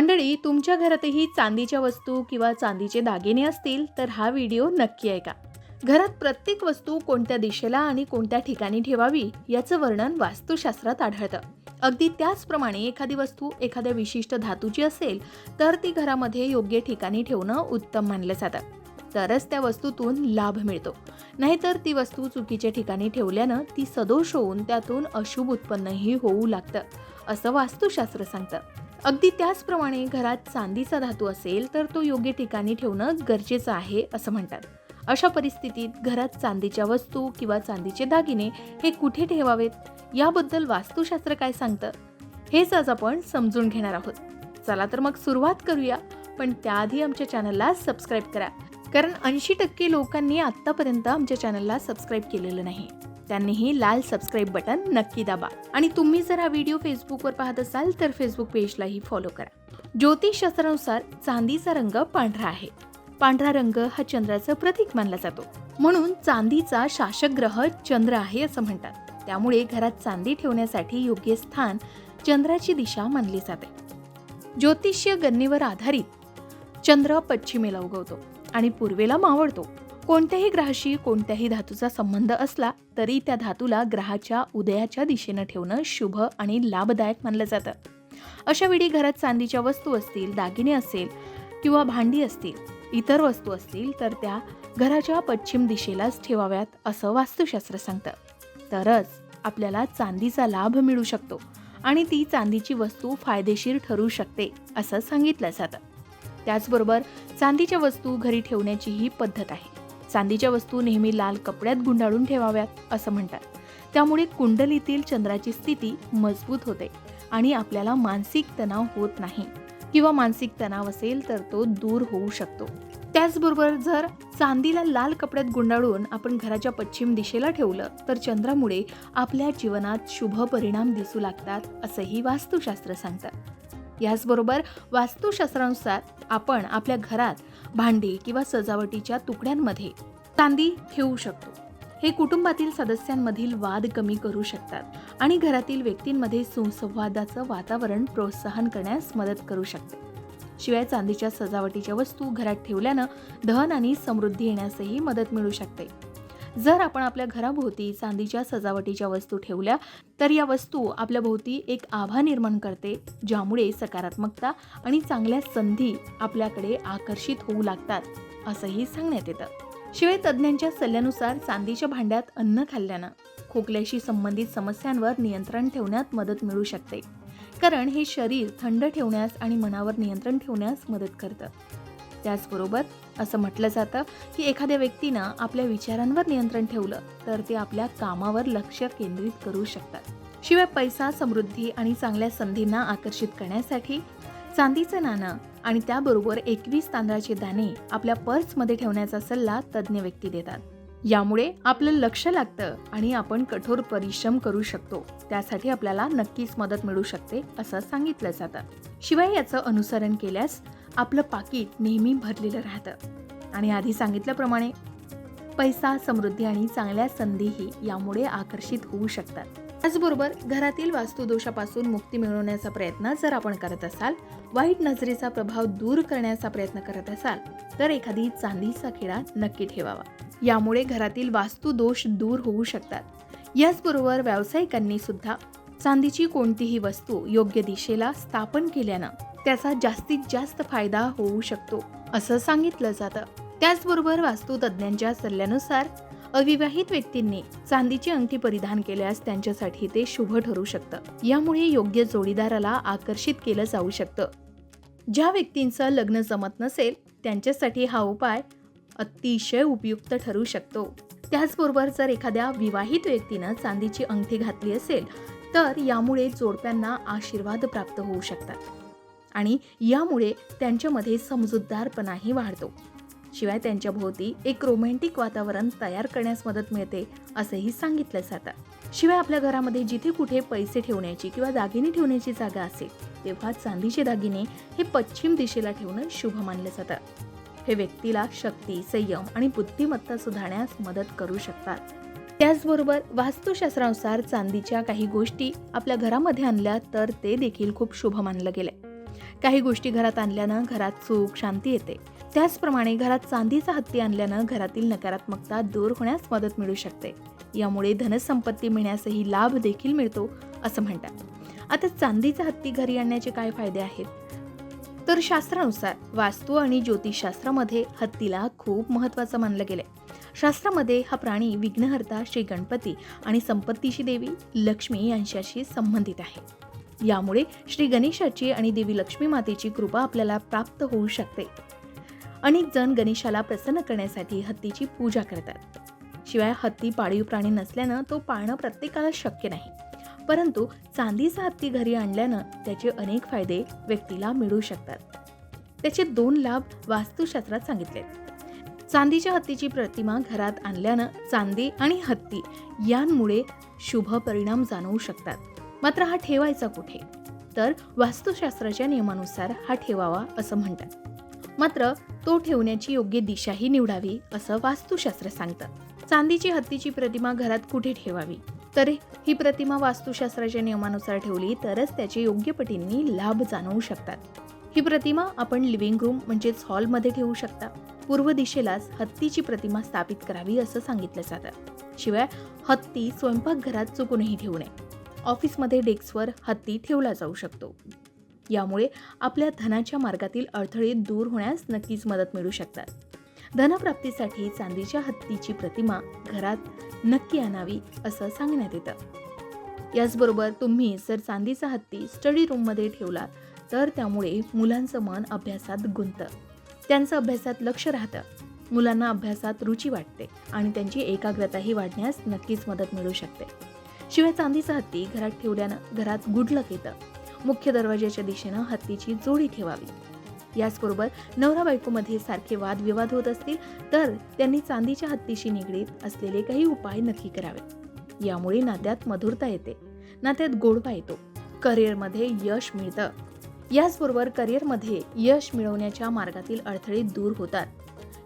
मंडळी तुमच्या घरातही चांदीच्या वस्तू किंवा चांदीचे दागिने असतील तर हा व्हिडिओ नक्की ऐका. घरात प्रत्येक वस्तू कोणत्या दिशेला आणि कोणत्या ठिकाणी ठेवावी याचं वर्णन वास्तुशास्त्रात आढळतं. अगदी त्याचप्रमाणे एखादी वस्तू एखाद्या विशिष्ट धातूची असेल तर ती घरामध्ये योग्य ठिकाणी ठेवणं उत्तम मानलं जातं. तरच त्या वस्तूतून लाभ मिळतो. नाहीतर ती वस्तू चुकीच्या ठिकाणी ठेवल्यानं ती सदोष होऊन त्यातून अशुभ उत्पन्नही होऊ लागतं असं वास्तुशास्त्र सांगतं. अगदी त्याचप्रमाणे घरात चांदीचा धातू असेल तर तो योग्य ठिकाणी ठेवणं गरजेचं आहे असं म्हणतात. अशा परिस्थितीत घरात चांदीच्या वस्तू किंवा चांदीचे दागिने हे कुठे ठेवावेत? याबद्दल वास्तुशास्त्र काय सांगतं? हेच आज आपण समजून घेणार आहोत. चला तर मग सुरुवात करूया पण त्याआधी आमच्या चॅनलला सबस्क्राईब करा. कारण ऐंशी टक्के लोकांनी आत्तापर्यंत आमच्या चॅनलला सबस्क्राईब केलेलं नाही. त्यांनीही लाल सबस्क्राईब बटन नक्की दाबा. आणि तुम्ही जर हा व्हिडिओ फेसबुकवर पाहत असाल तर फेसबुक पेजलाही फॉलो करा. ज्योतिषशास्त्रानुसार चांदीचा रंग पांढरा आहे. पांढरा रंग हा चंद्राचं प्रतीक मानला जातो. म्हणून चांदीचा शासक ग्रह चंद्र आहे असं म्हणतात. त्यामुळे घरात चांदी ठेवण्यासाठी योग्य स्थान चंद्राची दिशा मानली जाते. ज्योतिष्य गणनेवर आधारित चंद्र पश्चिमेला उगवतो आणि पूर्वेला मावळतो. कोणत्याही ग्रहाशी कोणत्याही धातूचा संबंध असला तरी त्या धातूला ग्रहाच्या उदयाच्या दिशेनं ठेवणं शुभ आणि लाभदायक मानलं जातं. अशा वेळी घरात चांदीच्या वस्तू असतील दागिने असेल किंवा भांडी असतील इतर वस्तू असतील तर त्या घराच्या पश्चिम दिशेलाच ठेवाव्यात असं वास्तुशास्त्र सांगतं. तरच आपल्याला चांदीचा लाभ मिळू शकतो आणि ती चांदीची वस्तू फायदेशीर ठरू शकते असं सांगितलं जातं. त्याचबरोबर चांदीच्या वस्तू घरी ठेवण्याची ही पद्धत आहे. चांदीच्या वस्तू नेहमी लाल कपड्यात गुंडाळून ठेवाव्यात असं म्हणतात. त्यामुळे कुंडलीतील चंद्राची स्थिती मजबूत होते आणि आपल्याला मानसिक तणाव होत नाही. किंवा मानसिक तणाव असेल तर तो दूर होऊ शकतो. त्याचबरोबर जर चांदीला लाल कपड्यात गुंडाळून आपण घराच्या पश्चिम दिशेला ठेवलं तर चंद्रामुळे आपल्या जीवनात शुभ परिणाम दिसू लागतात असंही वास्तुशास्त्र सांगतं. याचबरोबर वास्तुशास्त्रानुसार आपण आपल्या घरात भांडी किंवा सजावटीच्या तुकड्यांमध्ये चांदी ठेवू शकतो. हे कुटुंबातील सदस्यांमधील वाद कमी करू शकतात आणि घरातील व्यक्तींमध्ये सुसंवादाचं वातावरण प्रोत्साहन करण्यास मदत करू शकते. शिवाय चांदीच्या सजावटीच्या वस्तू घरात ठेवल्यानं धन आणि समृद्धी येण्यासही मदत मिळू शकते. जर आपण आपल्या घराभोवती चांदीच्या सजावटीच्या वस्तू ठेवल्या तर या वस्तू आपल्या भोवती एक आभा निर्माण करते ज्यामुळे सकारात्मकता आणि चांगल्या संधी आपल्याकडे आकर्षित होऊ लागतात असंही सांगण्यात येतं. शिवाय तज्ज्ञांच्या सल्ल्यानुसार चांदीच्या भांड्यात अन्न खाल्ल्यानं खोकल्याशी संबंधित समस्यांवर नियंत्रण ठेवण्यात मदत मिळू शकते. कारण हे शरीर थंड ठेवण्यास आणि मनावर नियंत्रण ठेवण्यास मदत करतं. त्याचबरोबर असं म्हटलं जातं की एखाद्या व्यक्तीनं आपल्या विचारांवर नियंत्रण ठेवलं तर ते आपल्या कामावर लक्ष केंद्रित करू शकतात. शिवाय पैसा समृद्धी आणि चांगल्या संधींना आकर्षित करण्यासाठी चांदीचं नाणं आणि त्याबरोबर एकवीस तांदळाचे दाणे आपल्या पर्समध्ये ठेवण्याचा सल्ला तज्ज्ञ व्यक्ती देतात. यामुळे आपलं लक्ष लागतं आणि आपण कठोर परिश्रम करू शकतो. त्यासाठी आपल्याला नक्कीच मदत मिळू शकते असं सांगितलं जातं. शिवाय याचं अनुसरण केल्यास आपलं पाकिट नेहमी भरलेलं राहतं. आणि आधी सांगितल्याप्रमाणे पैसा समृद्धी आणि चांगल्या संधीही यामुळे आकर्षित होऊ शकतात. त्याचबरोबर घरातील वास्तुदोषापासून मुक्ती मिळवण्याचा प्रयत्न जर आपण करत असाल वाईट नजरेचा प्रभाव दूर करण्याचा प्रयत्न करत असाल तर एखादी चांदीचा खिळा नक्की ठेवावा. यामुळे घरातील वास्तुदोष दूर होऊ शकतात. याचबरोबर व्यावसायिकांनी सुद्धा चांदीची कोणतीही वस्तू योग्य दिशेला स्थापन केल्यानं त्याचा जास्तीत जास्त फायदा होऊ शकतो असं सांगितलं जातं. त्याचबरोबर वास्तुतज्ञांच्या सल्ल्यानुसार अविवाहित व्यक्तींनी चांदीची अंगठी परिधान केल्यास त्यांच्यासाठी ते शुभ ठरू शकतं. यामुळे योग्य जोडीदाराला आकर्षित केलं जाऊ शकतं. ज्या व्यक्तींचं लग्न जमत नसेल त्यांच्यासाठी हा उपाय अतिशय उपयुक्त ठरू शकतो. त्याचबरोबर जर एखाद्या विवाहित व्यक्तीनं चांदीची अंगठी घातली असेल तर यामुळे जोडप्यांना आशीर्वाद प्राप्त होऊ शकतात. आणि यामुळे त्यांच्यामध्ये समजूतदारपणाही वाढतो. शिवाय त्यांच्या भोवती एक रोमॅन्टिक वातावरण तयार करण्यास मदत मिळते असंही सांगितलं जातं. शिवाय आपल्या घरामध्ये जिथे कुठे पैसे ठेवण्याची किंवा दागिने ठेवण्याची जागा असेल तेव्हा चांदीचे दागिने हे पश्चिम दिशेला ठेवणं शुभ मानलं जातं. हे व्यक्तीला शक्ती संयम आणि बुद्धिमत्ता सुधारण्यास मदत करू शकतात. त्याचबरोबर वास्तुशास्त्रानुसार चांदीच्या काही गोष्टी आपल्या घरामध्ये आणल्या तर ते देखील खूप शुभ मानलं गेलंय. काही गोष्टी घरात आणल्यानं घरात सुख शांती येते. त्याचप्रमाणे घरात चांदीचा हत्ती आणल्यानं घरातील नकारात्मकता दूर होण्यास मदत मिळू शकते. यामुळे धनसंपत्ती मिळण्यासही लाभ देखील मिळतो असं म्हणतात. आता चांदीचा हत्ती घरी आणण्याचे काय फायदे आहेत? तर शास्त्रानुसार वास्तू आणि ज्योतिषशास्त्रामध्ये हत्तीला खूप महत्त्वाचं मानलं गेलंय. शास्त्रामध्ये हा प्राणी विघ्नहर्ता श्री गणपती आणि संपत्तीची देवी लक्ष्मी यांच्याशी संबंधित आहे. यामुळे श्री गणेशाची आणि देवी लक्ष्मी मातेची कृपा आपल्याला प्राप्त होऊ शकते. अनेक जण गणेशाला प्रसन्न करण्यासाठी हत्तीची पूजा करतात. शिवाय हत्ती पाळीव प्राणी नसल्यानं तो पाळणं प्रत्येकाला शक्य नाही. परंतु चांदीचा हत्ती घरी आणल्यानं त्याचे अनेक फायदे व्यक्तीला मिळू शकतात. त्याचे दोन लाभ वास्तुशास्त्रात सांगितलेत. चांदीच्या हत्तीची प्रतिमा घरात आणल्यानं चांदी आणि हत्ती यांमुळे शुभ परिणाम जाणवू शकतात. मात्र हा ठेवायचा कुठे? तर वास्तुशास्त्राच्या नियमानुसार हा ठेवावा असं म्हणतात. मात्र तो ठेवण्याची योग्य दिशाही निवडावी असं वास्तुशास्त्र सांगतं. चांदीची हत्तीची प्रतिमा घरात कुठे ठेवावी? तर ही प्रतिमा वास्तुशास्त्राच्या नियमानुसार ठेवली तरच त्याचे योग्य पटींनी लाभ जाणवू शकतात. ही प्रतिमा आपण लिव्हिंग रूम म्हणजेच हॉलमध्ये ठेवू शकता. पूर्व दिशेलाच हत्तीची प्रतिमा स्थापित करावी असं सांगितलं जातं. शिवाय हत्ती स्वयंपाकघरात चुकूनही ठेवू नये. ऑफिसमध्ये डेस्कवर हत्ती ठेवला जाऊ शकतो. यामुळे आपल्या धनाच्या मार्गातील अडथळे दूर होण्यास नक्कीच मदत मिळू शकतात. धनप्राप्तीसाठी चांदीच्या हत्तीची प्रतिमा घरात नक्की आणावी असं सांगण्यात येतं. याचबरोबर तुम्ही जर चांदीचा हत्ती स्टडी रूममध्ये ठेवला तर त्यामुळे मुलांचं मन अभ्यासात गुंतं त्यांचं अभ्यासात लक्ष राहतं. मुलांना अभ्यासात रुची वाटते आणि त्यांची एकाग्रताही वाढण्यास नक्कीच मदत मिळू शकते. शिवाय चांदीचा हत्ती घरात ठेवल्यानं घरात गुडलक येतं. मुख्य दरवाजाच्या दिशेनं हत्तीची जोडी ठेवावी. याचबरोबर नवरा बायकोमध्ये सारखे वादविवाद होत असतील तर त्यांनी चांदीच्या हत्तीशी निगडीत असलेले काही उपाय नक्की करावे यामुळे नात्यात मधुरता येते. नात्यात गोडवा येतो. करिअरमध्ये यश मिळतं. याचबरोबर करिअरमध्ये यश मिळवण्याच्या मार्गातील अडथळे दूर होतात.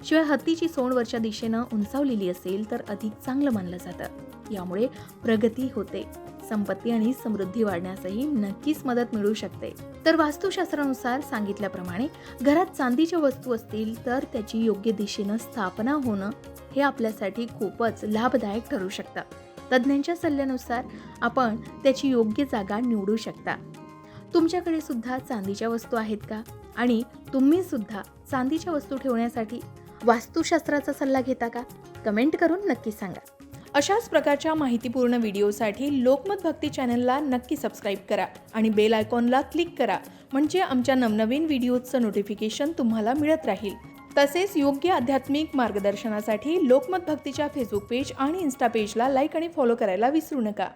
शिवाय हत्तीची सोंड वरच्या दिशेनं उंचावलेली असेल तर अधिक चांगलं मानलं जातं. यामुळे प्रगती होते. संपत्ती आणि समृद्धी वाढण्यासही नक्कीच मदत मिळू शकते. तर वास्तुशास्त्रानुसार सांगितल्याप्रमाणे घरात चांदीच्या वस्तू असतील तर त्याची योग्य दिशेनं स्थापना होणं हे आपल्यासाठी खूपच लाभदायक ठरू शकतं. तज्ज्ञांच्या सल्ल्यानुसार आपण त्याची योग्य जागा निवडू शकता. तुमच्याकडे सुद्धा चांदीच्या वस्तू आहेत का? आणि तुम्ही सुद्धा चांदीच्या वस्तू ठेवण्यासाठी वास्तुशास्त्राचा सल्ला घेता का? कमेंट करून नक्की सांगा. अशाच प्रकारच्या माहितीपूर्ण व्हिडिओसाठी लोकमत भक्ती चॅनलला नक्की सबस्क्राईब करा आणि बेल आयकॉनला क्लिक करा म्हणजे आमच्या नवनवीन व्हिडिओचं नोटिफिकेशन तुम्हाला मिळत राहील. तसेच योग्य आध्यात्मिक मार्गदर्शनासाठी लोकमत भक्तीच्या फेसबुक पेज आणि इन्स्टा पेजला लाईक आणि फॉलो करायला विसरू नका.